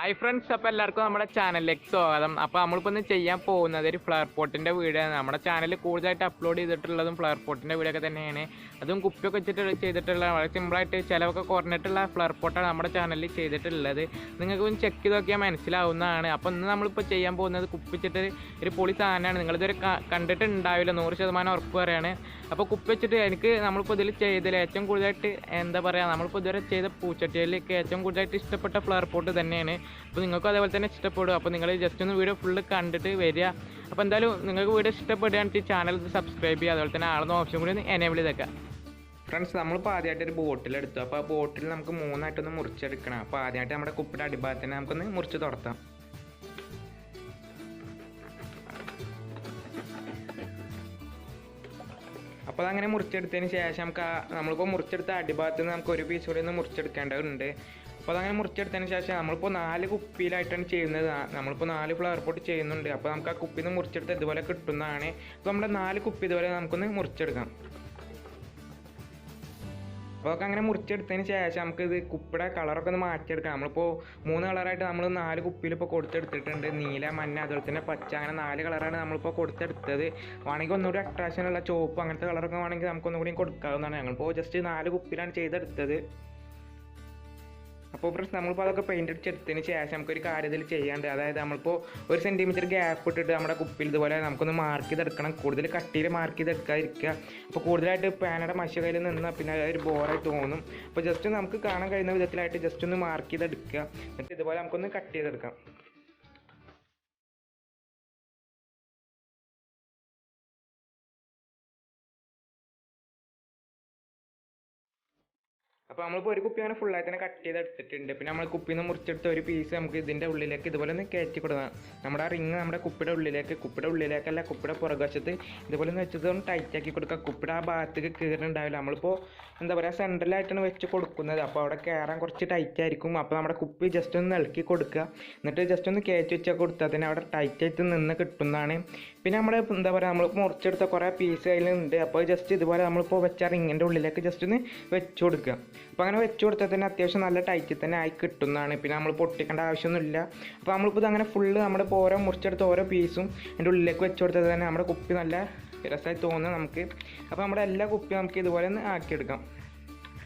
Hi friends അപ്പോൾ എല്ലാവർക്കും നമ്മുടെ ചാനലിലേക്ക് സ്വാഗതം. അപ്പോൾ നമ്മളിപ്പോൾ ഒന്ന് ചെയ്യാൻ പോകുന്നത് ഒരു ഫ്ലവർ പോട്ടിന്റെ ആണ് നമ്മുടെ ചാനലിൽ കൂടുതലായിട്ട് അപ്ലോഡ് ചെയ്തിട്ടുള്ളതും ഫ്ലവർ പോട്ടിന്റെ വീടൊക്കെ തന്നെയാണ്. അതും കുപ്പിയൊക്കെ വെച്ചിട്ട് ചെയ്തിട്ടുള്ള വളരെ സിമ്പിളായിട്ട് ചിലവൊക്കെ കുറഞ്ഞിട്ടുള്ള ഫ്ലവർ പോട്ടാണ് നമ്മുടെ ചാനലിൽ ചെയ്തിട്ടുള്ളത്. നിങ്ങൾക്ക് ഒന്ന് ചെക്ക് ചെയ്ത് നോക്കിയാൽ മനസ്സിലാവുന്നതാണ്. അപ്പോൾ ഇന്ന് നമ്മളിപ്പോൾ ചെയ്യാൻ പോകുന്നത് കുപ്പിച്ചിട്ട് ഒരു പൊളി സാധനമാണ്. നിങ്ങളിതൊരു കണ്ടിട്ടുണ്ടാവില്ല നൂറ് ശതമാനം ഉറപ്പ് പറയാണ്. അപ്പോൾ കുപ്പി വെച്ചിട്ട് എനിക്ക് നമ്മളിപ്പോൾ ഇതിൽ ചെയ്തതിൽ ഏറ്റവും കൂടുതലായിട്ട് എന്താ പറയുക നമ്മളിപ്പോൾ ഇതുവരെ ചെയ്ത പൂച്ചട്ടിയിലേക്ക് ഏറ്റവും കൂടുതലായിട്ട് ഇഷ്ടപ്പെട്ട ഫ്ലവർ പോട്ട് തന്നെയാണ്. അപ്പോൾ നിങ്ങൾക്കും അതേപോലെ തന്നെ ഇഷ്ടപ്പെടും. അപ്പോൾ നിങ്ങൾ ജസ്റ്റ് ഒന്ന് വീഡിയോ ഫുള്ള് കണ്ടിട്ട് വരിക. അപ്പോൾ എന്തായാലും നിങ്ങൾക്ക് വീഡിയോ ഇഷ്ടപ്പെടുകയാണെങ്കിൽ ചാനൽ സബ്സ്ക്രൈബ് ചെയ്യുക. അതുപോലെ തന്നെ ആളുന്ന ഓപ്ഷൻ കൂടി ഒന്ന് എനേബിൾ ചെയ്തേക്കാം ഫ്രണ്ട്സ് നമ്മളിപ്പോൾ ആദ്യമായിട്ട് ഒരു ബോട്ടിൽ എടുത്തു. അപ്പോൾ ആ ബോട്ടിൽ നമുക്ക് മൂന്നായിട്ടൊന്ന് മുറിച്ചെടുക്കണം. അപ്പോൾ ആദ്യമായിട്ട് നമ്മുടെ കുപ്പിയുടെ അടിഭാഗത്തിന് നമുക്കൊന്ന് മുറിച്ച് തുടത്താം അപ്പോൾ അതങ്ങനെ മുറിച്ചെടുത്തതിന് ശേഷം നമുക്ക് നമ്മളിപ്പോൾ മുറിച്ചെടുത്ത അടിഭാഗത്ത് നിന്ന് നമുക്ക് ഒരു പീസ് കൂടി ഒന്ന് മുറിച്ചെടുക്കേണ്ടതുണ്ട്. അപ്പോൾ അതങ്ങനെ മുറിച്ചെടുത്തതിന് ശേഷം നമ്മളിപ്പോൾ നാല് കുപ്പിയിലായിട്ടാണ് ചെയ്യുന്നത്. നമ്മളിപ്പോൾ നാല് ഫ്ലവർ പോട്ട് ചെയ്യുന്നുണ്ട്. അപ്പോൾ നമുക്ക് ആ കുപ്പിയിൽ നിന്ന് മുറിച്ചെടുത്ത് ഇതുപോലെ കിട്ടുന്നതാണ്. അപ്പോൾ നമ്മുടെ നാല് കുപ്പി ഇതുപോലെ നമുക്കൊന്ന് മുറിച്ചെടുക്കാം. അപ്പോൾ ഒക്കെ അങ്ങനെ മുറിച്ചെടുത്തതിന് ശേഷം നമുക്ക് ഇത് കുപ്പിയുടെ കളറൊക്കെ ഒന്ന് മാറ്റിയെടുക്കാം. നമ്മളിപ്പോൾ മൂന്ന് കളറായിട്ട് നമ്മൾ നാല് കുപ്പിയിൽ ഇപ്പോൾ കൊടുത്തെടുത്തിട്ടുണ്ട്. നീല മഞ്ഞ അതുപോലെ തന്നെ പച്ച അങ്ങനെ നാല് കളറാണ് നമ്മളിപ്പോൾ കൊടുത്തെടുത്തത്. വേണമെങ്കിൽ ഒന്നുകൂടി അട്രാക്ഷൻ ഉള്ള ചുവപ്പ് അങ്ങനത്തെ കളറൊക്കെ വേണമെങ്കിൽ നമുക്കൊന്നുകൂടി കൊടുക്കാവുന്നതാണ്. ഞങ്ങളിപ്പോൾ ജസ്റ്റ് നാല് കുപ്പിയിലാണ് ചെയ്തെടുത്തത്. അപ്പോൾ ഫ്രണ്ട്സ് നമ്മളിപ്പോൾ അതൊക്കെ പെയിന്റ് അടിച്ചെടുത്തതിന് ശേഷം നമുക്കൊരു കാര്യം ഇതിൽ ചെയ്യാണ്ട് അതായത് നമ്മളിപ്പോൾ ഒരു സെന്റിമീറ്റർ ഗ്യാപ്പ് ഇട്ടിട്ട് നമ്മുടെ കുപ്പിൽ ഇതുപോലെ നമുക്കൊന്ന് മാർക്ക് ചെയ്തെടുക്കണം. കൂടുതൽ കട്ടിയിൽ മാർക്ക് ചെയ്തെടുക്കാതിരിക്കുക. അപ്പോൾ കൂടുതലായിട്ട് പാനയുടെ മഷ കയ്യിൽ നിന്നാൽ പിന്നെ ഒരു ബോറായി തോന്നും. അപ്പോൾ ജസ്റ്റ് നമുക്ക് കാണാൻ കഴിയുന്ന വിധത്തിലായിട്ട് ജസ്റ്റ് ഒന്ന് മാർക്ക് ചെയ്തെടുക്കുക. എന്നിട്ട് ഇതുപോലെ നമുക്കൊന്ന് കട്ട് ചെയ്തെടുക്കാം. അപ്പോൾ നമ്മളിപ്പോൾ ഒരു കുപ്പി അങ്ങനെ ഫുള്ളായി തന്നെ കട്ട് ചെയ്ത് എടുത്തിട്ടുണ്ട്. പിന്നെ നമ്മൾ കുപ്പിയിൽ നിന്ന് മുറിച്ചെടുത്ത ഒരു പീസ് നമുക്ക് ഇതിന്റെ ഉള്ളിലേക്ക് ഇതുപോലെ ഒന്ന് കയറ്റി കൊടുക്കാം നമ്മുടെ ആ റിങ് നമ്മുടെ കുപ്പിയുടെ ഉള്ളിലേക്ക് കുപ്പിയുടെ ഉള്ളിലേക്കല്ല കുപ്പിയുടെ പുറകുവശത്ത് ഇതുപോലെ ഒന്ന് വെച്ചത് ഒന്ന് ടൈറ്റ് ആക്കി കൊടുക്കുക കുപ്പിയുടെ ആ ഭാഗത്തേക്ക് നമ്മൾ നമ്മളിപ്പോൾ എന്താ പറയുക സെൻട്രലായിട്ടാണ് വെച്ച് കൊടുക്കുന്നത്. അപ്പോൾ അവിടെ കയറാൻ കുറച്ച് ടൈറ്റ് ആയിരിക്കും. അപ്പോൾ നമ്മുടെ കുപ്പി ജസ്റ്റ് ഒന്ന് ഇളക്കി കൊടുക്കുക. എന്നിട്ട് ജസ്റ്റ് ഒന്ന് കയറ്റി വെച്ചാൽ കൊടുത്താൽ തന്നെ അവിടെ ടൈറ്റ് ആയിട്ട് നിന്ന് കിട്ടുന്നതാണ്. പിന്നെ നമ്മുടെ എന്താ പറയുക നമ്മൾ മുറിച്ചെടുത്ത കുറേ പീസ് അതിലുണ്ട് അപ്പോൾ ജസ്റ്റ് ഇതുപോലെ നമ്മളിപ്പോൾ വെച്ച റിങ്ങിന്റെ ഉള്ളിലേക്ക് ജസ്റ്റ് ഒന്ന് വെച്ച് കൊടുക്കുക. അപ്പോൾ അങ്ങനെ വെച്ച് കൊടുത്താൽ തന്നെ അത്യാവശ്യം നല്ല ടൈറ്റിൽ തന്നെ ആയി കിട്ടുന്നതാണ്. പിന്നെ നമ്മൾ പൊട്ടിക്കേണ്ട ആവശ്യമൊന്നുമില്ല. അപ്പോൾ നമ്മളിപ്പോൾ ഇതങ്ങനെ ഫുള്ള് നമ്മുടെ ഇപ്പോൾ ഓരോ മുറിച്ചെടുത്ത ഓരോ പീസും അതിന്റെ ഉള്ളിലേക്ക് വെച്ച് കൊടുത്താൽ തന്നെ നമ്മുടെ കുപ്പി നല്ല രസമായി തോന്നും നമുക്ക്. അപ്പോൾ നമ്മുടെ എല്ലാ കുപ്പിയും നമുക്ക് ഇതുപോലെ ഒന്ന് ആക്കിയെടുക്കാം.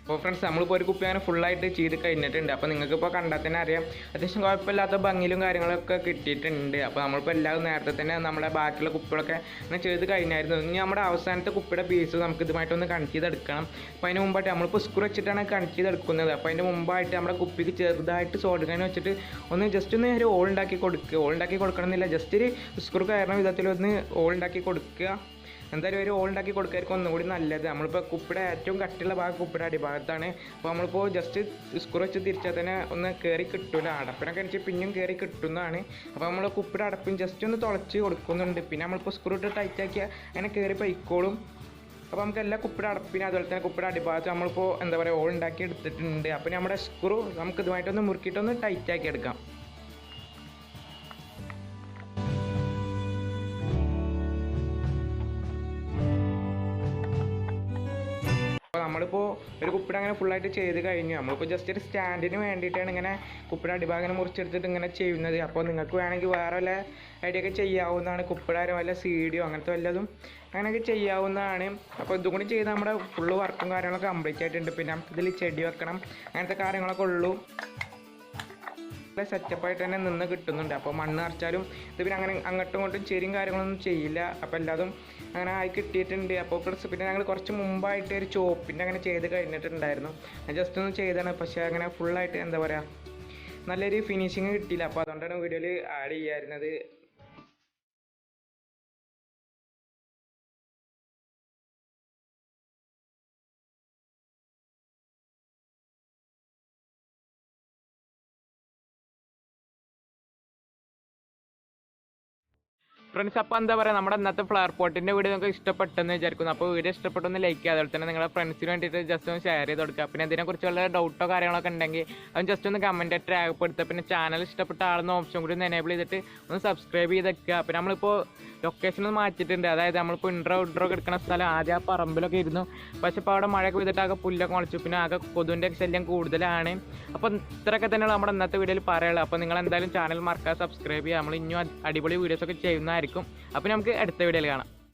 അപ്പോൾ ഫ്രണ്ട്സ് നമ്മളിപ്പോൾ ഒരു കുപ്പി അങ്ങനെ ഫുള്ളായിട്ട് ചെയ്ത് കഴിഞ്ഞിട്ടുണ്ട്. അപ്പോൾ നിങ്ങൾക്ക് ഇപ്പോൾ കണ്ടാൽ തന്നെ അറിയാം. അത്യാവശ്യം കുഴപ്പമില്ലാത്ത ഭംഗിയിലും കാര്യങ്ങളൊക്കെ കിട്ടിയിട്ടുണ്ട്. അപ്പോൾ നമ്മളിപ്പോൾ എല്ലാവരും നേരത്തെ തന്നെ നമ്മുടെ ബാക്കിയുള്ള കുപ്പികളൊക്കെ അങ്ങനെ ചെയ്ത് കഴിഞ്ഞായിരുന്നു. ഇനി നമ്മുടെ അവസാനത്തെ കുപ്പിയുടെ പീസ് നമുക്ക് ഇതുമായിട്ടൊന്ന് കണക്ട് ചെയ്തെടുക്കണം. അപ്പോൾ അതിന് മുമ്പായിട്ട് നമ്മളിപ്പോൾ സ്ക്രൂ വെച്ചിട്ടാണ് കണക്ട് ചെയ്തെടുക്കുന്നത്. അപ്പോൾ അതിന്റെ മുമ്പായിട്ട് നമ്മുടെ കുപ്പിക്ക് ചെറുതായിട്ട് സോഡ്കാൻ വെച്ചിട്ട് ഒന്ന് ജസ്റ്റ് ഒന്ന് ഒരു ഓൾ ഉണ്ടാക്കി കൊടുക്കുക. ഓൾ ഉണ്ടാക്കി കൊടുക്കണമെന്നില്ല. ജസ്റ്റ് ഒരു സ്ക്രൂ കയറുന്ന വിധത്തിൽ ഒന്ന് ഓൾ ഉണ്ടാക്കി കൊടുക്കുക. എന്തായാലും ഒരു ഓൾ ഉണ്ടാക്കി കൊടുക്കായിരിക്കും ഒന്നുകൂടി നല്ലത്. നമ്മളിപ്പോൾ കുപ്പിയുടെ ഏറ്റവും കട്ടിയുള്ള ഭാഗം കുപ്പിയുടെ അടിഭാഗത്താണ്. അപ്പോൾ നമ്മളിപ്പോൾ ജസ്റ്റ് സ്ക്രൂ വെച്ച് തിരിച്ചാൽ തന്നെ ഒന്ന് കയറി കിട്ടില്ല അടപ്പിനൊക്കെ അടിച്ച് പിന്നെയും കയറി കിട്ടുന്നതാണ്. അപ്പോൾ നമ്മൾ കുപ്പിയുടെ അടപ്പും ജസ്റ്റ് ഒന്ന് തുളച്ച് കൊടുക്കുന്നുണ്ട്. പിന്നെ നമ്മളിപ്പോൾ സ്ക്രൂ ഇട്ട് ടൈറ്റ് ആക്കിയാൽ അങ്ങനെ കയറി പൈക്കോളും അപ്പോൾ നമുക്ക് എല്ലാ കുപ്പിയുടെ അടപ്പിനും അതുപോലെ തന്നെ കുപ്പിയുടെ അടിഭാഗത്ത് നമ്മളിപ്പോൾ എന്താ പറയുക ഓൾ ഉണ്ടാക്കി എടുത്തിട്ടുണ്ട്. അപ്പോൾ നമ്മുടെ സ്ക്രൂ നമുക്ക് ഇതുമായിട്ടൊന്ന് മുറുക്കിയിട്ടൊന്ന് ടൈറ്റ് ആക്കി എടുക്കാം. അപ്പോൾ നമ്മളിപ്പോൾ ഒരു കുപ്പിട അങ്ങനെ ഫുള്ളായിട്ട് ചെയ്ത് കഴിഞ്ഞു. നമ്മളിപ്പോൾ ജസ്റ്റ് ഒരു സ്റ്റാൻഡിന് വേണ്ടിയിട്ടാണ് ഇങ്ങനെ കുപ്പിട അടിഭാഗം മുറിച്ചെടുത്തിട്ട് ഇങ്ങനെ ചെയ്യുന്നത്. അപ്പോൾ നിങ്ങൾക്ക് വേണമെങ്കിൽ വേറെ വല്ല ഐഡിയൊക്കെ ചെയ്യാവുന്നതാണ്. കുപ്പിടാരോ വല്ല സീഡിയോ അങ്ങനത്തെ വല്ലതും അങ്ങനെയൊക്കെ ചെയ്യാവുന്നതാണ്. അപ്പോൾ ഇതും കൂടി ചെയ്ത് നമ്മുടെ ഫുള്ള് വർക്കും കാര്യങ്ങളൊക്കെ കംപ്ലീറ്റ് ആയിട്ടുണ്ട്. പിന്നെ നമുക്ക് ഇതിൽ ചെടി വെക്കണം. അങ്ങനത്തെ കാര്യങ്ങളൊക്കെ ഉള്ളൂ. നല്ല സെറ്റപ്പായിട്ട് തന്നെ നിന്ന് കിട്ടുന്നുണ്ട്. അപ്പോൾ മണ്ണ് നിറച്ചാലും ഇത് പിന്നെ അങ്ങനെ അങ്ങോട്ടും ഇങ്ങോട്ടും ചെരിയും കാര്യങ്ങളൊന്നും ചെയ്യില്ല. അപ്പോൾ എല്ലാതും അങ്ങനെ ആയി കിട്ടിയിട്ടുണ്ട്. അപ്പോൾ പ്ലസ് പിന്നെ ഞങ്ങൾ കുറച്ച് മുമ്പായിട്ട് ഒരു ചോപ്പിന്റെ അങ്ങനെ ചെയ്ത് കഴിഞ്ഞിട്ടുണ്ടായിരുന്നു. ജസ്റ്റ് ഒന്ന് ചെയ്താണ് പക്ഷേ അങ്ങനെ ഫുള്ളായിട്ട് എന്താ പറയുക നല്ലൊരു ഫിനിഷിങ് കിട്ടിയില്ല. അപ്പോൾ അതുകൊണ്ടാണ് വീഡിയോയിൽ ആഡ് ചെയ്യാറുന്നത് ഫ്രണ്ട്സ് അപ്പോൾ എന്താ പറയുക നമ്മുടെ ഇന്നത്തെ ഫ്ലവർ പോട്ടിന്റെ വീഡിയോ നിങ്ങൾക്ക് ഇഷ്ടപ്പെട്ടെന്ന് വിചാരിക്കുന്നു. അപ്പോൾ വീഡിയോ ഇഷ്ടപ്പെട്ടൊന്ന് ലൈക്ക് ചെയ്യുക. അതുപോലെ തന്നെ നിങ്ങളുടെ ഫ്രണ്ട്സിന് വേണ്ടിയിട്ട് ജസ്റ്റ് ഒന്ന് ഷെയർ ചെയ്ത് കൊടുക്കുക. പിന്നെ അതിനെക്കുറിച്ചുള്ള ഡൗട്ടോ കാര്യങ്ങളൊക്കെ ഉണ്ടെങ്കിൽ അത് ജസ്റ്റ് ഒന്ന് കമന്റ് ആയിട്ട് രേഖപ്പെടുത്തുക. പിന്നെ ചാനൽ ഇഷ്ടപ്പെട്ട ആളെന്ന ഓപ്ഷൻ കൂടി ഒന്ന് എനേബിൾ ചെയ്തിട്ട് ഒന്ന് സബ്സ്ക്രൈബ് ചെയ്ത് വെക്കുക. പിന്നെ നമ്മളിപ്പോൾ ലൊക്കേഷൻ ഒന്ന് മാറ്റിയിട്ടുണ്ട്. അതായത് നമ്മളിപ്പോൾ ഇൻട്രോ ഇൻട്രോ ഒക്കെ എടുക്കുന്ന സ്ഥലം ആദ്യം ആ പറമ്പിലൊക്കെ ഇരുന്നു പക്ഷെ ഇപ്പോൾ അവിടെ മഴയൊക്കെ പെയ്തിട്ട് ആകെ പുല്ലൊക്കെ മുളച്ചു. പിന്നെ ആകെ കൊതുവിന്റെ ശല്യം കൂടുതലാണ്. അപ്പോൾ ഇത്രയൊക്കെ തന്നെയാണ് നമ്മുടെ ഇന്നത്തെ വീഡിയോയിൽ പറയുള്ളൂ അപ്പോൾ നിങ്ങൾ എന്തായാലും ചാനൽ മറക്കാതെ സബ്സ്ക്രൈബ് ചെയ്യുക. നമ്മൾ ഇനിയും അടിപൊളി വീഡിയോസ് ഒക്കെ ചെയ്യുന്നതായിരിക്കും അപ്പോൾ നമുക്ക് അടുത്ത വീഡിയോയിൽ കാണാം.